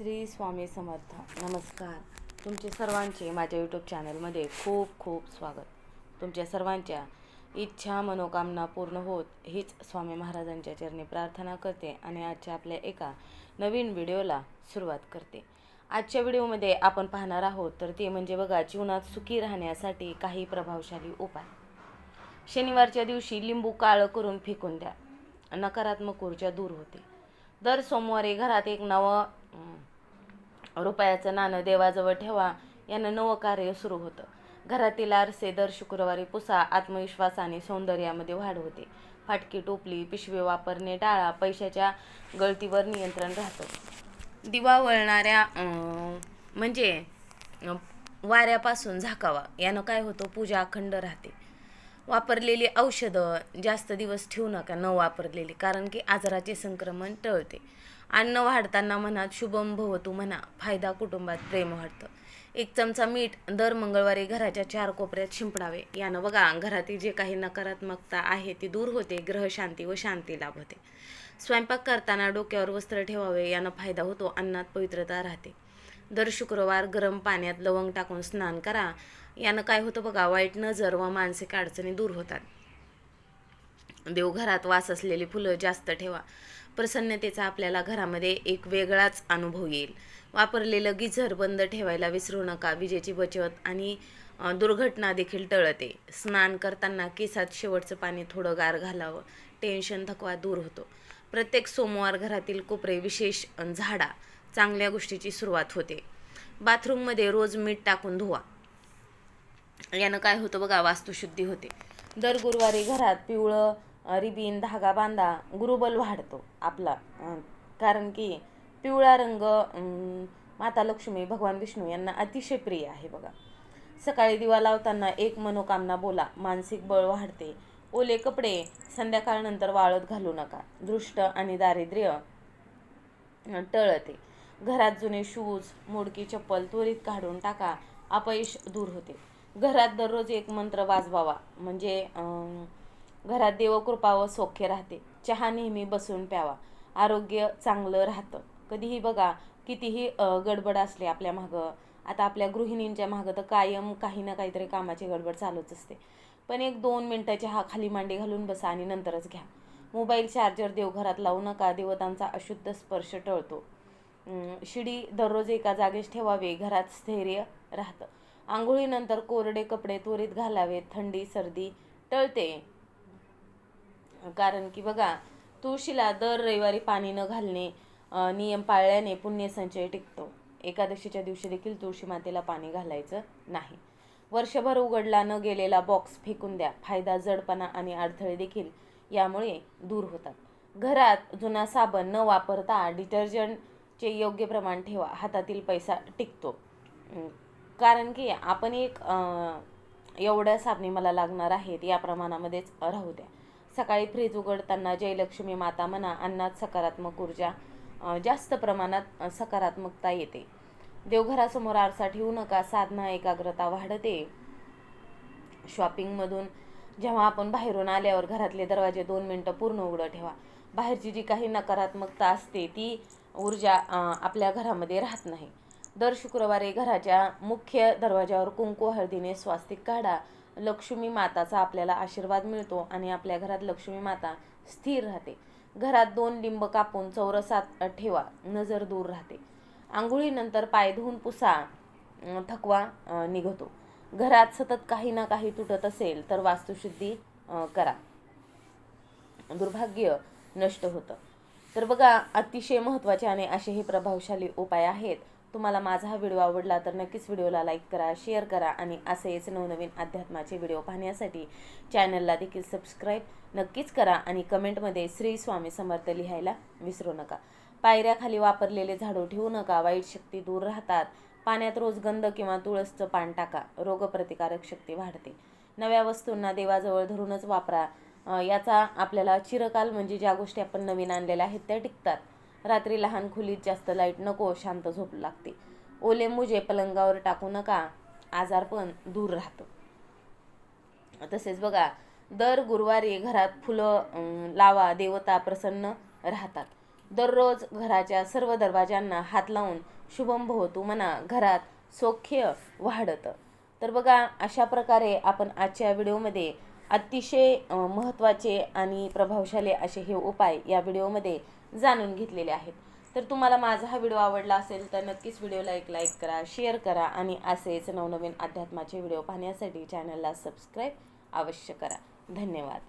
श्री स्वामी समर्थ. नमस्कार. तुमचे सर्वांचे माझ्या यूट्यूब चॅनलमध्ये खूप खूप स्वागत. तुमच्या सर्वांच्या इच्छा मनोकामना पूर्ण होत हीच स्वामी महाराजांच्या चरणी प्रार्थना करते आणि आजच्या आपल्या एका नवीन व्हिडिओला सुरुवात करते. आजच्या व्हिडिओमध्ये आपण पाहणार आहोत तर ते म्हणजे बघा जीवनात सुखी राहण्यासाठी काही प्रभावशाली उपाय. शनिवारच्या दिवशी लिंबू काळं करून फेकून द्या. नकारात्मक ऊर्जा दूर होते. दर सोमवारी घरात एक नवं रुपयाचं नाणं देवाजवळ ठेवा यानं नवं कार्य सुरू होतं. घरातील आरसे दर शुक्रवारी पुसा आत्मविश्वास आणि सौंदर्यामध्ये वाढ होते. फाटकी टोपली पिशवी वापरणे टाळा पैशाच्या गळतीवर नियंत्रण राहतं. दिवा वळणाऱ्या म्हणजे वाऱ्यापासून झाकावा यानं काय होतं? पूजा अखंड राहते. वापरलेली औषधं जास्त दिवस ठेवू नका न वापरलेली कारण की आजाराचे संक्रमण टळते. अन्न वाढताना मनात शुभम भवतू म्हणा फायदा कुटुंबात प्रेम वाढतं. एक चमचा मीठ दर मंगळवारी घराच्या चार कोपऱ्यात शिंपडावे. यानं बघा घरातील जे काही नकारात्मकता आहे ती दूर होते ग्रहशांती व शांती लाभते. स्वयंपाक करताना डोक्यावर वस्त्र ठेवावे यानं फायदा होतो अन्नात पवित्रता राहते. दर शुक्रवार गरम पाण्यात लवंग टाकून स्नान करा. यानं काय होतं बघा वाईट नजर व मानसिक अडचणी दूर होतात. देवघरात वास असलेली फुलं जास्त ठेवा. प्रसन्नतेचा आपल्याला घरामध्ये एक वेगळाच अनुभव येईल. वापरलेलं गिझर बंद ठेवायला विसरू नका विजेची बचत आणि दुर्घटना देखील टळते. स्नान करताना केसात शेवटचं पाणी थोडं गार घालावं. टेन्शन थकवा दूर होतो. प्रत्येक सोमवार घरातील कोपरे विशेष झाडा. चांगल्या गोष्टीची सुरुवात होते. बाथरूममध्ये रोज मीठ टाकून धुवा. यानं काय होतं बघा वास्तुशुद्धी होते. दर गुरुवारी घरात पिवळं रिबीन धागा बांधा गुरुबल वाढतो आपला. कारण की पिवळा रंग माता लक्ष्मी भगवान विष्णू यांना अतिशय प्रिय आहे बघा. सकाळी दिवा लावताना एक मनोकामना बोला मानसिक बळ वाढते. ओले कपडे संध्याकाळनंतर वाळत घालू नका. दृष्ट आणि दारिद्र्य टळते. घरात जुने शूज मोडकी चप्पल त्वरित काढून टाका अपयश दूर होते. घरात दररोज एक मंत्र वाजवावा म्हणजे घरात देवकृपा व सौख्य राहते. चहा नेहमी बसून प्यावा. आरोग्य चांगलं राहतं. कधीही बघा कितीही गडबड असली आपल्या मागं आता आपल्या गृहिणींच्या मागं तर कायम काही ना काहीतरी कामाची गडबड चालूच असते. पण एक दोन मिनटं चहा खाली मांडी घालून बसा आणि नंतरच घ्या. मोबाईल चार्जर देवघरात लावू नका देवतांचा अशुद्ध स्पर्श टळतो. शिडी दररोज एका जागेस ठेवावे घरात स्थैर्य राहतं. आंघोळीनंतर कोरडे कपडे त्वरित घालावेत थंडी सर्दी टळते. कारण की बघा तुळशीला दर रविवारी पाणी न घालणे नियम पाळल्याने पुण्यसंचय टिकतो. एकादशीच्या दिवशी देखील तुळशी मातेला पाणी घालायचं नाही. वर्षभर उघडला न गेलेला बॉक्स फेकून द्या. फायदा जडपणा आणि अडथळे देखील यामुळे दूर होतात. घरात जुना साबण न वापरता डिटर्जंटचे योग्य प्रमाण ठेवा. हातातील पैसा टिकतो. कारण की आपण एक एवढ्या साबणी मला लागणार आहेत या प्रमाणामध्येच राहू द्या. सकाळी फ्रीज उघडताना जयलक्ष्मी माता म्हणा अन्नात सकारात्मक ऊर्जा जास्त प्रमाणात सकारात्मकता येते. देवघरासमोर आरसा ठेवू नका साधना एकाग्रता वाढते. शॉपिंगमधून जेव्हा आपण बाहेरून आल्यावर घरातले दरवाजे दोन मिनटं पूर्ण उघडं ठेवा. बाहेरची जी काही नकारात्मकता असते ती ऊर्जा आपल्या घरामध्ये राहत नाही. दर शुक्रवारी घराच्या मुख्य दरवाजावर कुंकू हळदीने स्वास्तिक काढा. लक्ष्मी माताचा आपल्याला आशीर्वाद मिळतो आणि आपल्या घरात लक्ष्मी माता स्थिर राहते. घरात दोन लिंब कापून चौरसात ठेवा नजर दूर राहते. आंघोळीनंतर पाय धुवून पुसा थकवा निघतो. घरात सतत काही ना काही तुटत असेल तर वास्तुशुद्धी करा. दुर्भाग्य नष्ट होतं. तर बघा अतिशय महत्त्वाचे आणि असे हे प्रभावशाली उपाय आहेत. तुम्हाला माझा हा व्हिडिओ आवडला तर नक्कीच व्हिडिओला लाईक करा शेअर करा आणि असेच नवनवीन अध्यात्माचे व्हिडिओ पाहण्यासाठी चॅनलला देखील सबस्क्राईब नक्कीच करा आणि कमेंटमध्ये श्री स्वामी समर्थ लिहायला विसरू नका. पायऱ्याखाली वापरलेले झाडू ठेवू नका वाईट शक्ती दूर राहतात. पाण्यात रोज गंध किंवा तुळसचं पान टाका रोगप्रतिकारक शक्ती वाढते. नव्या वस्तूंना देवाजवळ धरूनच वापरा. याचा आपल्याला चिरकाल म्हणजे ज्या गोष्टी आपण नवीन आणलेल्या आहेत त्या टिकतात. रात्री लहान खोलीत जास्त लाइट नको शांत झोप लागते. ओले मुजे पलंगावर टाकू नका आजारपण दूर राहतं. तसेच बघा दर गुरुवारी घरात फुलं लावा देवता प्रसन्न राहतात. दररोज घराच्या सर्व दरवाजांना हात लावून शुभम भवतू म्हणा घरात सौख्य वाढतं. तर बघा अशा प्रकारे आपण आजच्या व्हिडिओमध्ये अतिशय महत्त्वाचे आणि प्रभावशाली असे हे उपाय या व्हिडिओमध्ये जाणून घेतलेले आहेत. तर तुम्हाला माझा हा व्हिडिओ आवडला असेल तर नक्कीच व्हिडिओला एक लाईक करा शेअर करा आणि असेच नवनवीन अध्यात्माचे व्हिडिओ पाहण्यासाठी चॅनलला सबस्क्राईब अवश्य करा. धन्यवाद.